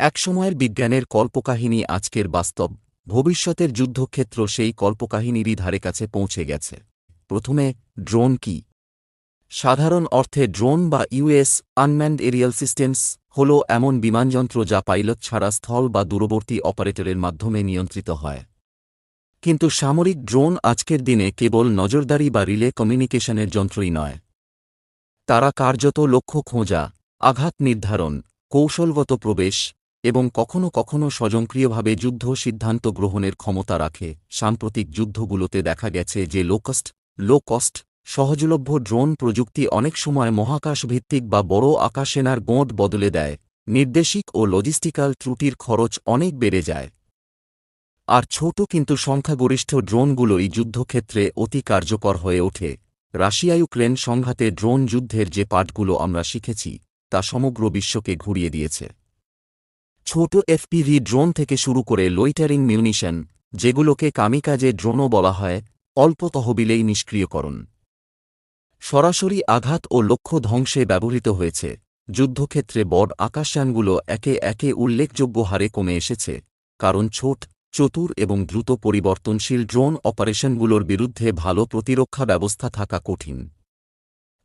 একসময়ের বিজ্ঞানের কল্পকাহিনী আজকের বাস্তব। ভবিষ্যতের যুদ্ধক্ষেত্র সেই কল্পকাহিনীরই ধারে কাছে পৌঁছে গেছে। প্রথমে, ড্রোন কি? সাধারণ অর্থে ড্রোন বা ইউএস আনম্যান্ড এরিয়াল সিস্টেমস হল এমন বিমানযন্ত্র যা পাইলট ছাড়া স্থল বা দূরবর্তী অপারেটরের মাধ্যমে নিয়ন্ত্রিত হয়। কিন্তু সামরিক ড্রোন আজকের দিনে কেবল নজরদারি বা রিলে কমিউনিকেশনের যন্ত্রই নয়। তারা কার্যত লক্ষ্য খোঁজা, আঘাত নির্ধারণ, কৌশলগত প্রবেশ এবং কখনও কখনও স্বয়ংক্রিয়ভাবে যুদ্ধ সিদ্ধান্ত গ্রহণের ক্ষমতা রাখে। সাম্প্রতিক যুদ্ধগুলোতে দেখা গেছে যে লোকস্ট লো কস্ট সহজলভ্য ড্রোন প্রযুক্তি অনেক সময় মহাকাশভিত্তিক বা বড় আকাশেনার গোঁদ বদলে দেয়। নির্দেশিক ও লজিস্টিক্যাল ত্রুটির খরচ অনেক বেড়ে যায়। আর ছোট কিন্তু সংখ্যাগরিষ্ঠ ড্রোনগুলোই যুদ্ধক্ষেত্রে অতি কার্যকর হয়ে ওঠে। রাশিয়া ইউক্রেন সংঘাতে ড্রোন যুদ্ধের যে পাঠগুলো আমরা শিখেছি, তা সমগ্র বিশ্বকে ঘুরিয়ে দিয়েছে। ছোট এফপিভি ড্রোন থেকে শুরু করে লোইটারিং মিউনিশন, যেগুলোকে কামিকাজে ড্রোনও বলা হয়, অল্প তহবিলেই নিষ্ক্রিয়করণ সরাসরি আঘাত ও লক্ষ্য ধ্বংসে ব্যবহৃত হয়েছে। যুদ্ধক্ষেত্রে বড় আকাশযানগুলো একে একে উল্লেখযোগ্য হারে কমে এসেছে, কারণ ছোট, চতুর এবং দ্রুত পরিবর্তনশীল ড্রোন অপারেশনগুলোর বিরুদ্ধে ভালো প্রতিরক্ষা ব্যবস্থা থাকা কঠিন।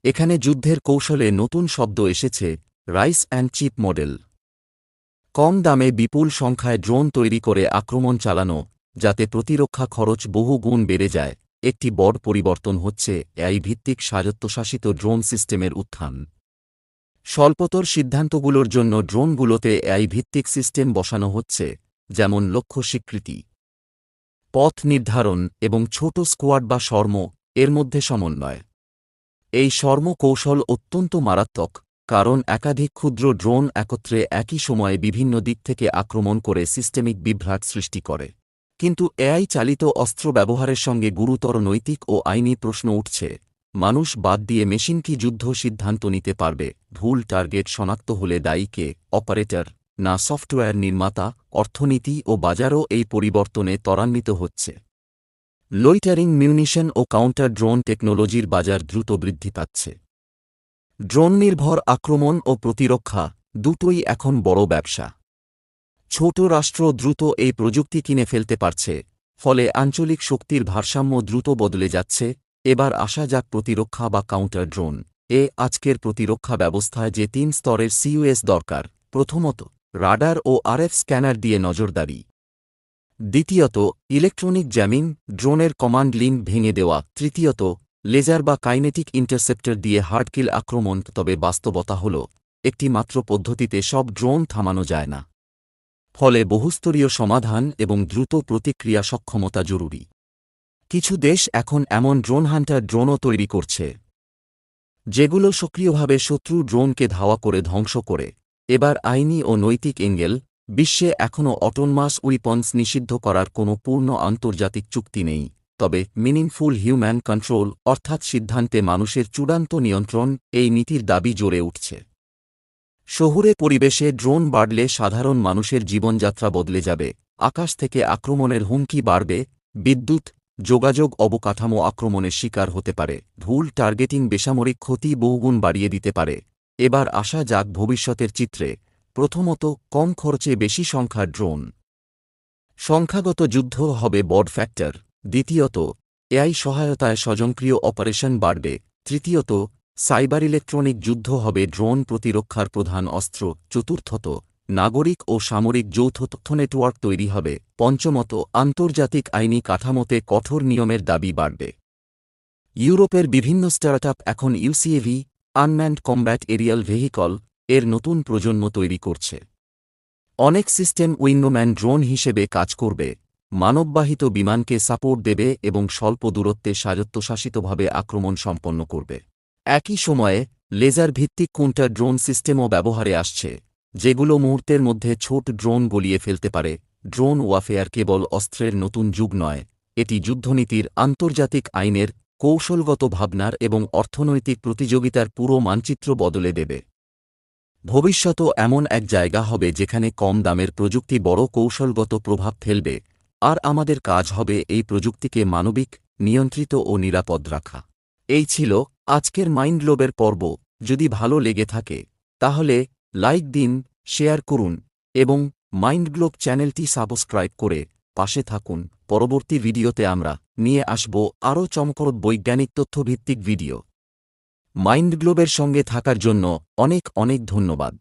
এখানে যুদ্ধের কৌশলে নতুন শব্দ এসেছে, রাইস অ্যান্ড চিপ মডেল। কম দামে বিপুল সংখ্যায় ড্রোন তৈরি করে আক্রমণ চালানো, যাতে প্রতিরক্ষা খরচ বহু গুণ বেড়ে যায়। একটি বড় পরিবর্তন হচ্ছে এআই ভিত্তিক স্বায়ত্তশাসিত ড্রোন সিস্টেমের উত্থান। স্বল্পতর সিদ্ধান্তগুলোর জন্য ড্রোনগুলোতে এআই ভিত্তিক সিস্টেম বসানো হচ্ছে, যেমন লক্ষ্য স্বীকৃতি, পথ নির্ধারণ এবং ছোট স্কোয়াড বা শর্ম, এর মধ্যে সমন্বয়। এই শর্ম কৌশল অত্যন্ত মারাত্মক। কারণ একাধিক ক্ষুদ্র ড্রোন একত্রে একই সময়ে বিভিন্ন দিক থেকে আক্রমণ করে সিস্টেমিক বিভ্রাট সৃষ্টি করে। কিন্তু এআই চালিত অস্ত্র ব্যবহারের সঙ্গে গুরুতর নৈতিক ও আইনি প্রশ্ন উঠছে। মানুষ বাদ দিয়ে মেশিন কি যুদ্ধ সিদ্ধান্ত নিতে পারবে? ভুল টার্গেট শনাক্ত হলে দায়ীকে অপারেটর? না সফটওয়্যার নির্মাতা? অর্থনীতি ও বাজারও এই পরিবর্তনে ত্বরান্বিত হচ্ছে। লোইটারিং মিউনিশন ও কাউন্টার ড্রোন টেকনোলজির বাজার দ্রুত বৃদ্ধি পাচ্ছে। ড্রোন নির্ভর আক্রমণ ও প্রতিরক্ষা দুটোই এখন বড় ব্যবসা। ছোট রাষ্ট্র দ্রুত এই প্রযুক্তি কিনে ফেলতে পারছে, ফলে আঞ্চলিক শক্তির ভারসাম্য দ্রুত বদলে যাচ্ছে। এবার আসা যাক প্রতিরক্ষা বা কাউন্টার ড্রোন। এ আজকের প্রতিরক্ষা ব্যবস্থায় যে তিন স্তরের সিইউএস দরকার, প্রথমত রাডার ও আরএফ স্ক্যানার দিয়ে নজরদারি। দ্বিতীয়ত ইলেকট্রনিক জ্যামিং, ড্রোনের কমান্ড লিন ভেঙে দেওয়া। তৃতীয়ত লেজার বা কাইনেটিক ইন্টারসেপ্টর দিয়ে হার্ডকিল আক্রমণ, তবে বাস্তবতা হল, একটি মাত্র পদ্ধতিতে সব ড্রোন থামানো যায় না। ফলে বহুস্তরীয় সমাধান এবং দ্রুত প্রতিক্রিয়া সক্ষমতা জরুরি। কিছু দেশ এখন এমন ড্রোন হান্টার ড্রোনও তৈরি করছে, যেগুলো সক্রিয়ভাবে শত্রু ড্রোনকে ধাওয়া করে ধ্বংস করে। এবার আইনি ও নৈতিক এঙ্গেল, বিশ্বে এখনও অটোনমাস উইপন্স নিষিদ্ধ করার কোনো পূর্ণ আন্তর্জাতিক চুক্তি নেই। তবে মিনিংফুল হিউম্যান কন্ট্রোল অর্থাৎ সিদ্ধান্তে মানুষের চূড়ান্ত নিয়ন্ত্রণ, এই নীতির দাবি জোরে উঠছে। শহুরে পরিবেশে ড্রোন বাড়লে সাধারণ মানুষের জীবনযাত্রা বদলে যাবে, আকাশ থেকে আক্রমণের হুমকি বাড়বে, বিদ্যুৎ, যোগাযোগ অবকাঠামো আক্রমণের শিকার হতে পারে, ভুল টার্গেটিং বেসামরিক ক্ষতি বহুগুণ বাড়িয়ে দিতে পারে। এবার আসা যাক ভবিষ্যতের চিত্রে, প্রথমত কম খরচে বেশি সংখ্যার ড্রোন। সংখ্যাগত যুদ্ধ হবে বড় ফ্যাক্টর দ্বিতীয়ত, এআই সহায়তায় স্বয়ংক্রিয় অপারেশন বাড়বে। তৃতীয়ত, সাইবার ইলেকট্রনিক যুদ্ধ হবে ড্রোন প্রতিরক্ষার প্রধান অস্ত্র। চতুর্থত, নাগরিক ও সামরিক যৌথ তথ্য নেটওয়ার্ক তৈরি হবে। পঞ্চমত, আন্তর্জাতিক আইনি কাঠামোতে কঠোর নিয়মের দাবি বাড়বে। ইউরোপের বিভিন্ন স্টার্টআপ এখন UCAV, unmanned combat aerial vehicle এর নতুন প্রজন্ম তৈরি করছে। অনেক সিস্টেম উইন্ডোম্যান ড্রোন হিসেবে কাজ করবে। মানববাহিত বিমানকে সাপোর্ট দেবে এবং স্বল্প দূরত্বে স্বায়ত্তশাসিতভাবে আক্রমণ সম্পন্ন করবে। একই সময়ে লেজার ভিত্তিক কুন্টার ড্রোন সিস্টেমও ব্যবহারে আসছে, যেগুলো মুহূর্তের মধ্যে ছোট ড্রোন গলিয়ে ফেলতে পারে। ড্রোন ওয়াফেয়ার কেবল অস্ত্রের নতুন যুগ নয়, এটি যুদ্ধনীতির, আন্তর্জাতিক আইনের, কৌশলগত ভাবনার এবং অর্থনৈতিক প্রতিযোগিতার পুরো মানচিত্র বদলে দেবে। ভবিষ্যত এমন এক জায়গা হবে যেখানে কম দামের প্রযুক্তি বড় কৌশলগত প্রভাব ফেলবে। আর আমাদের কাজ হবে এই প্রযুক্তিকে মানবিক, নিয়ন্ত্রিত ও নিরাপদ রাখা। এই ছিল আজকের মাইন্ড লোবের পর্ব। যদি ভালো লেগে থাকে, তাহলে লাইক দিন, শেয়ার করুন এবং মাইন্ডগ্লোব চ্যানেলটি সাবস্ক্রাইব করে পাশে থাকুন। পরবর্তী ভিডিওতে আমরা নিয়ে আসব আরও চমকরদ বৈজ্ঞানিক তথ্যভিত্তিক ভিডিও। মাইন্ডগ্লোবের সঙ্গে থাকার জন্য অনেক অনেক ধন্যবাদ।